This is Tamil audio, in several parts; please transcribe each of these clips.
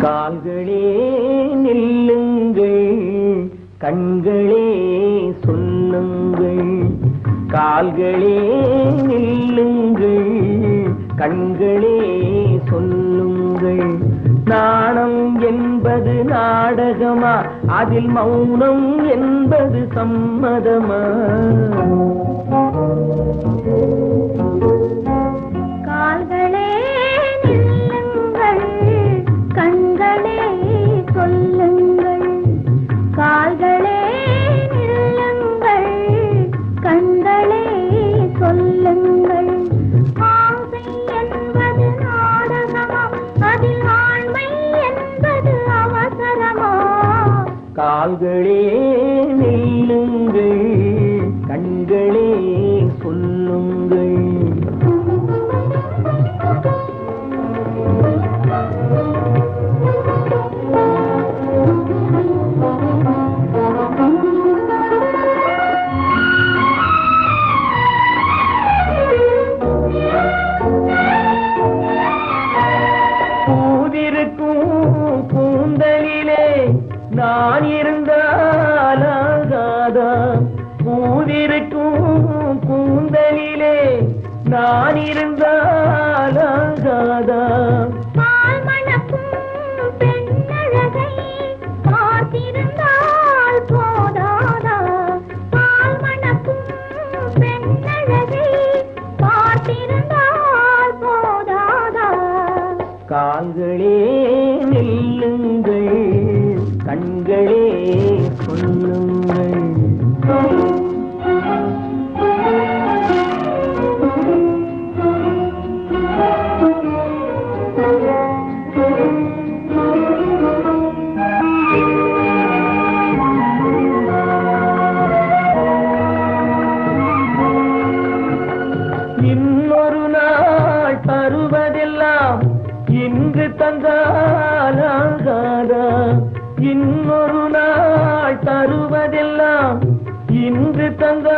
கால்களே நில்லுங்கள் கண்களே சொல்லுங்கள். கால்களே நில்லுங்கள் கண்களே சொல்லுங்கள். நாணம் என்பது நாடகமா? அதில் மௌனம் என்பது சம்மதமா? கால்களே நில்லுங்கள். நான் இருந்தாலாகாதா பூதிருக்கும் கூந்தலிலே நான் இருந்தாலாகாதா பால் மணக்கும் இன்று தந்தாலாகாதா? இன்னொரு நாள் தருவதெல்லாம் இன்று தந்தா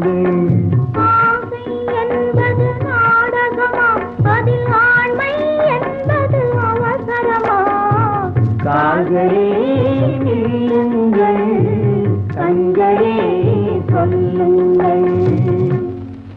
அஞ்சலே நில்லுங்கள் சொல்லுங்கள்.